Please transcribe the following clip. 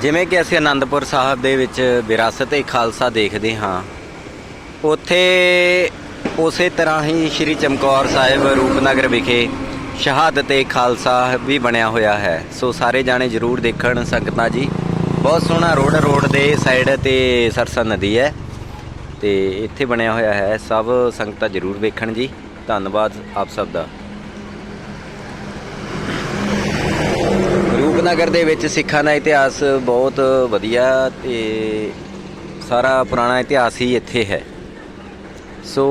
ਜਿਵੇਂ ਕਿ ਅਸੀਂ ਆਨੰਦਪੁਰ ਸਾਹਿਬ ਦੇ ਵਿੱਚ ਵਿਰਾਸਤ-ਏ-ਖਾਲਸਾ ਦੇਖਦੇ ਹਾਂ ਉੱਥੇ ਉਸੇ ਤਰ੍ਹਾਂ ਹੀ ਸ੍ਰੀ ਚਮਕੌਰ ਸਾਹਿਬ ਰੂਪਨਗਰ ਵਿਖੇ ਸ਼ਹਾਦਤ ਏ ਖਾਲਸਾ ਵੀ ਬਣਿਆ ਹੋਇਆ ਹੈ। ਸੋ ਸਾਰੇ ਜਾਣੇ ਜਰੂਰ ਦੇਖਣ ਸੰਗਤਾਂ ਜੀ। ਬਹੁਤ ਸੋਹਣਾ ਰੋਡ ਰੋਡ ਦੇ ਸਾਈਡ ਤੇ ਸਰਸਾ ਨਦੀ ਹੈ। ਤੇ ਇੱਥੇ ਬਣਿਆ ਹੋਇਆ ਹੈ। ਸਭ ਸੰਗਤਾਂ ਜਰੂਰ ਵੇਖਣ ਜੀ। ਧੰਨਵਾਦ ਆਪ ਸਭ ਦਾ। ਰੂਪਨਗਰ ਦੇ ਵਿੱਚ ਸਿੱਖਾਂ ਦਾ ਇਤਿਹਾਸ ਬਹੁਤ ਵਧੀਆ ਤੇ ਸਾਰਾ ਪੁਰਾਣਾ ਇਤਿਹਾਸ ਹੀ ਇੱਥੇ ਹੈ। ਸੋ